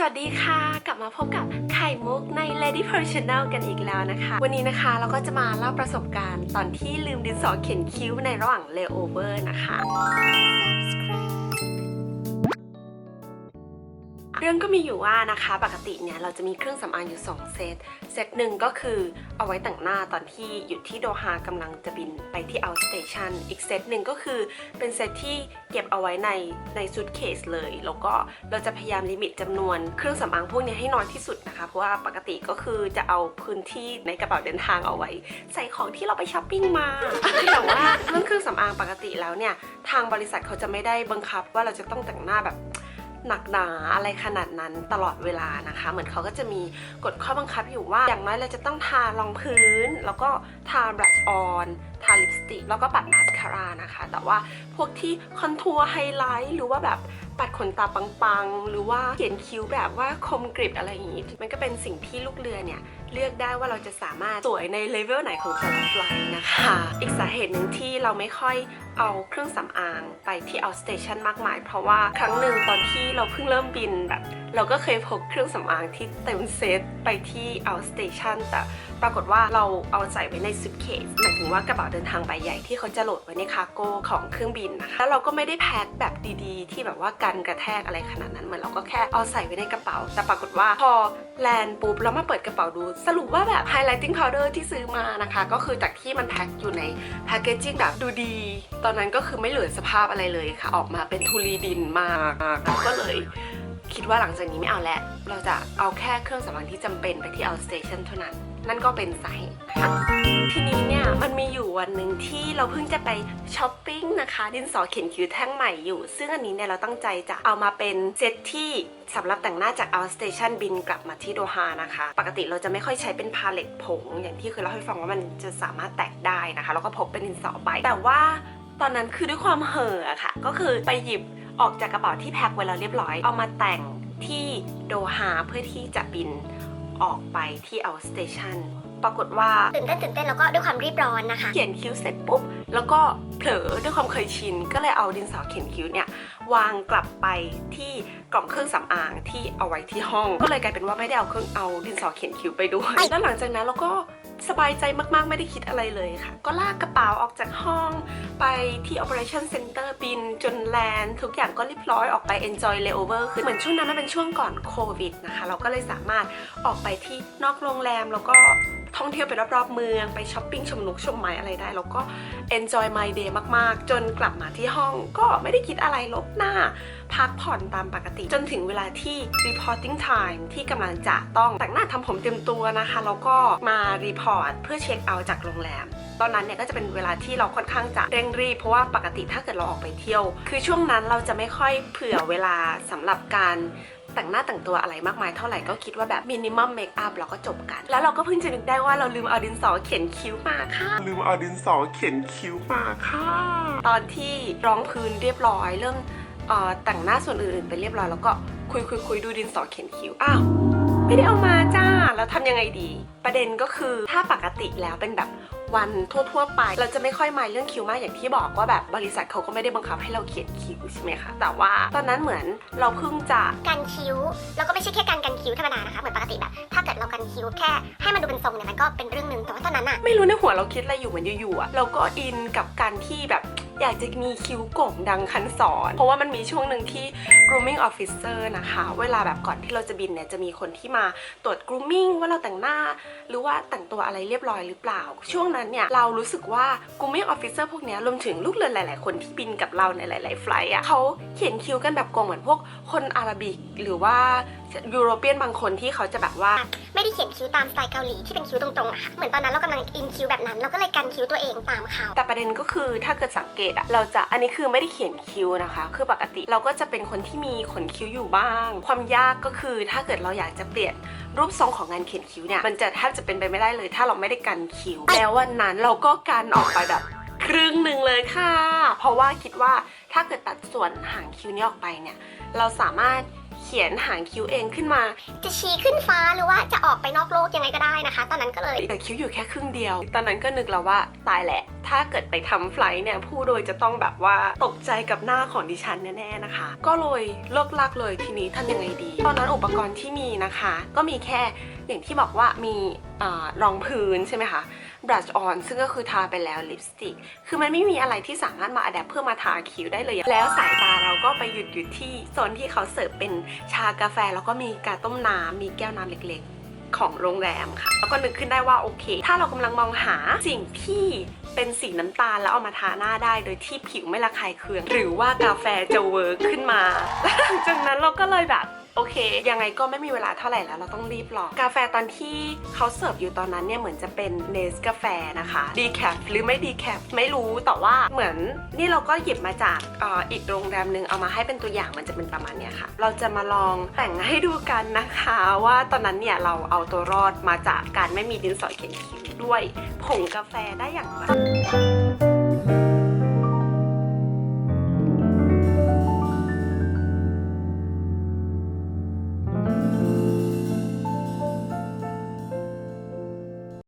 สวัสดีค่ะ กลับมาพบกับไข่มุกใน Lady Personal กันอีกแล้วนะคะ วันนี้นะคะเราก็จะมาเล่าประสบการณ์ตอนที่ลืมดินสอเขียนคิ้วในระหว่าง layover นะคะเรื่องก็มีอยู่ว่านะคะ ปกติเนี่ยเราจะมีเครื่องสำอางอยู่ 2 เซต เซตหนึ่งก็คือเอาไว้แต่งหน้าตอนที่อยู่ที่โดฮากำลังจะบินไปที่ out station อีกเซตหนึ่งก็คือเป็นเซตที่เก็บเอาไว้ในในซูทเคสเลย แล้วก็เราจะพยายามลิมิตจำนวนเครื่องสำอางพวกนี้ให้น้อยที่สุดนะคะ เพราะว่าปกติก็คือจะเอาพื้นที่ในกระเป๋าเดินทางเอาไว้ ใส่ของที่เราไปช้อปปิ้งมา แต่ว่าเรื่องเครื่องสำอางปกติแล้วเนี่ยทางบริษัทเขาจะไม่ได้บังคับว่าเราจะต้องแต่งหน้าแบบ หนักหนาอะไรขนาดนั้นตลอดเวลานะคะ เหมือนเขาก็จะมีกฎข้อบังคับอยู่ว่าอย่างน้อยเราจะต้องทารองพื้น แล้วก็ทาบลัชออนทาลิปสติกแล้วก็ปัดมาสคาร่านะคะ แต่ว่าพวกที่คอนทัวร์ไฮไลท์หรือว่าแบบปัดขนตาปังๆ หรือว่าเขียนคิ้วแบบว่าคมกริบอะไรอย่างนี้ มันก็เป็นสิ่งที่ลูกเรือเนี่ย เลือกได้ว่าเราจะสามารถสวยในเลเวลไหนของแต่ละไฟลท์นะคะ อีกสาเหตุหนึ่งที่เราไม่ค่อยเอาเครื่องสำอางไปที่ out station มากมาย เพราะว่าครั้งหนึ่งตอนที่เราเพิ่งเริ่มบินแบบ เราก็เคยพกเครื่องสำอางที่เต็มเซตไปที่ out station แต่ปรากฏว่าเราเอาใส่ไว้ในซูทเคสหมายถึงว่ากระเป๋าเดินทางใบใหญ่ที่เขาจะโหลดไว้ในคาร์โก้ของเครื่องบินนะคะแล้วเราก็ไม่ได้แพ็คแบบดีๆ ที่แบบว่ากันกระแทกอะไรขนาดนั้นเหมือนเราก็แค่เอาใส่ไว้ในกระเป๋า แต่ปรากฏว่าพอแลนด์ปุ๊บแล้วมาเปิดกระเป๋าดู สรุปว่าแบบ highlighting powder ที่ซื้อมานะคะ ก็คือจากที่มันแพ็คอยู่ในแพคเกจิ้งแบบดูดี ตอนนั้นก็คือไม่เหลือสภาพอะไรเลยค่ะ ออกมาเป็นทุลีดินมากก็เลยคิดว่าหลังจากนี้ไม่เอาแล้ว เราจะเอาแค่เครื่องสำอางที่จำเป็นไปที่ out station เท่านั้น นั่นก็เป็นสาเหตุนะคะทีนี้เนี่ยมันมีอยู่วันหนึ่งที่เราเพิ่งจะไปช้อปปิ้งนะคะดินสอเขียนคิ้วแท่งใหม่อยู่ ซึ่งอันนี้เนี่ยเราตั้งใจจะเอามาเป็นเซตที่สำหรับแต่งหน้าจาก out station บินกลับมาที่โดฮานะคะ ปกติเราจะไม่ค่อยใช้เป็นพาเลตผง อย่างที่เคยเล่าให้ฟังว่ามันจะสามารถแตกได้นะคะ แล้วก็พกเป็นดินสอใบ แต่ว่าตอนนั้นคือด้วยความเห่อะค่ะ ก็คือไปหยิบออกจากกระเป๋าที่แพ็คไว้แล้วเรียบร้อย เอามาแต่งที่โดฮาเพื่อที่จะบิน ออกไปที่ out station ปรากฏว่าตื่นเต้นตื่นเต้นแล้วก็ด้วยความรีบร้อนนะคะ เขียนคิ้วเสร็จปุ๊บแล้วก็เผลอด้วยความเคยชิน ก็เลยเอาดินสอเขียนคิ้วเนี่ยวางกลับไปที่กล่องเครื่องสำอางที่เอาไว้ที่ห้อง ก็เลยกลายเป็นว่าไม่ได้เอาเครื่องเอาดินสอเขียนคิ้วไปด้วยแล้วหลังจากนั้นเราก็สบายใจมากๆ ไม่ได้คิดอะไรเลยค่ะ ก็ลากกระเป๋าออกจากห้องไปที่ operation center บินจนแลนด์ทุกอย่างก็เรียบร้อยออกไป enjoy layover คือเหมือนช่วงนั้นมันเป็นช่วงก่อนโควิดนะคะ เราก็เลยสามารถออกไปที่นอกโรงแรม แล้วก็ท่องเที่ยวไปรอบๆเมือง ไปช้อปปิ้งชมนกชมไม้อะไรได้ แล้วก็ enjoy my day มากๆ จนกลับมาที่ห้องก็ไม่ได้คิดอะไรลบหน้าพักผ่อนตามปกติ จนถึงเวลาที่ reporting time ที่กำลังจะต้องแต่งหน้าทำผมเต็มตัวนะคะ แล้วก็มา report เพื่อเช็คเอาท์จากโรงแรมตอนนั้นเนี่ยก็จะเป็นเวลาที่เราค่อนข้างจะเร่งรีบเพราะว่าปกติถ้าเกิดเราออกไปเที่ยว คือช่วงนั้นเราจะไม่ค่อยเผื่อเวลาสำหรับการแต่งหน้าแต่งตัวอะไรมากมายเท่าไหร่ก็คิดว่าแบบมินิมัมเมคอัพเราก็จบกัน แล้วเราก็เพิ่งจะนึกได้ว่าเราลืมเอาดินสอเขียนคิ้วมาค่ะ ลืมเอาดินสอเขียนคิ้วมาค่ะ ตอนที่ร้องพื้นเรียบร้อยเริ่ม เอ่อแต่งหน้าส่วนอื่นๆไปเรียบร้อยแล้วก็คุยคุยคุยดูดินสอเขียนคิ้วอ้าวไม่ได้เอามาจ้าแล้วทำยังไงดี ประเด็นก็คือถ้าปกติแล้วเป็นแบบวันทั่วๆไป เราจะไม่ค่อยมายเรื่องคิ้วมากอย่างที่บอกว่าแบบบริษัทเขาก็ไม่ได้บังคับให้เราเขียนคิ้วใช่ไหมคะแต่ว่าตอนนั้นเหมือนเราเพิ่งจะกันคิ้วแล้วก็ไม่ใช่แค่การกันคิ้วธรรมดานะคะเหมือนปกติแบบถ้าเกิดเรากันคิ้วแค่ให้มันดูเป็นทรงเนี่ยมันก็เป็นเรื่องหนึ่งแต่ว่าตอนนั้นอะไม่รู้ในหัวเราคิดอะไรอยู่เหมือนอยู่ๆอะเราก็อินกับการที่แบบ อยากจะมีคิ้วโก่งดังคันสอน เพราะว่ามันมีช่วงหนึ่งที่ grooming officer นะคะ เวลาแบบก่อนที่เราจะบินเนี่ยจะมีคนที่มาตรวจ grooming ว่าเราแต่งหน้า หรือว่าแต่งตัวอะไรเรียบร้อยหรือเปล่า ช่วงนั้นเนี่ยเรารู้สึกว่า grooming officer พวกนี้รวมถึงลูกเรือหลาย ๆ คนที่บินกับเราในหลาย ๆ ไฟล์อะเขาเขียนคิ้วกันแบบโกงเหมือนพวกคนอาหรับิกหรือว่ายูโรเปียนบางคนที่เขาจะแบบว่า ไม่ได้เขียนคิ้วตามสไตล์เกาหลีที่เป็นคิ้วตรงๆอะค่ะเหมือนตอนนั้นเรากำลังอินคิ้วแบบนั้น เราก็เลยกันคิ้วตัวเองตามเขาแต่ประเด็นก็คือถ้าเกิดสังเกตอะเราจะอันนี้คือไม่ได้เขียนคิ้วนะคะ คือปกติเราก็จะเป็นคนที่มีขนคิ้วอยู่บ้าง ความยากก็คือถ้าเกิดเราอยากจะเปลี่ยนรูปทรงของงานเขียนคิ้วเนี่ยมันจะแทบจะเป็นไปไม่ได้เลย ถ้าเราไม่ได้กันคิ้วแล้ววันนั้นเราก็กันออกไปแบบครึ่งหนึ่งเลยค่ะ เพราะว่าคิดว่าถ้าเกิดตัดส่วนหางคิ้วนี้ออกไปเนี่ย เราสามารถ ขียนหางคิ้วเองขึ้นมา จะชี้ขึ้นฟ้าหรือว่าจะออกไปนอกโลกยังไงก็ได้นะคะ ตอนนั้นก็เลยแต่คิ้วอยู่แค่ครึ่งเดียว ตอนนั้นก็นึกแล้วว่าตายแหละ ถ้าเกิดไปทำไฟลท์เนี่ยผู้โดยจะต้องแบบว่าตกใจกับหน้าของดิฉันแน่ๆนะคะ ก็เลยเลิกลักเลยทีนี้ทำยังไงดี ตอนนั้นอุปกรณ์ที่มีนะคะ ก็มีแค่ อย่างที่บอกว่ามีอรองพื้นใช่ไหมคะ brush on ซึ่งก็คือทาไปแล้วลิปสติก คือมันไม่มีอะไรที่สามารถมาอัดแอปเพื่อมาทาคิ้วได้เลย แล้วสายตาเราก็ไปหยุดอยู่ที่โซนที่เขาเสิร์ฟเป็นชากาแฟ แล้วก็มีกาต้มน้ำมีแก้วน้ำเล็กๆ ของโรงแรมค่ะ แล้วก็นึกขึ้นได้ว่าโอเค ถ้าเรากำลังมองหาสิ่งที่เป็นสีน้ำตาลแล้วเอามาทาหน้าได้โดยที่ผิวไม่ระคายเคือง หรือว่ากาแฟจะเวิร์กขึ้นมาหลังจากนั้นเราก็เลยแบบ โอเค ยังไงก็ไม่มีเวลาเท่าไหร่แล้ว เราต้องรีบรอกาแฟตอนที่เขาเสิร์ฟอยู่ตอนนั้นเนี่ยเหมือนจะเป็นเนสกาแฟนะคะดีแคปหรือไม่ดีแคปไม่รู้แต่ว่าเหมือนนี่เราก็หยิบมาจากอออีกโรงแรมหนึ่งเอามาให้เป็นตัวอย่างมันจะเป็นประมาณเนี้ยค่ะ เราจะมาลองแต่งให้ดูกันนะคะว่าตอนนั้นเนี่ยเราเอาตัวรอดมาจากการไม่มีดินสอเขียนคิ้วด้วยผงกาแฟได้อย่างไร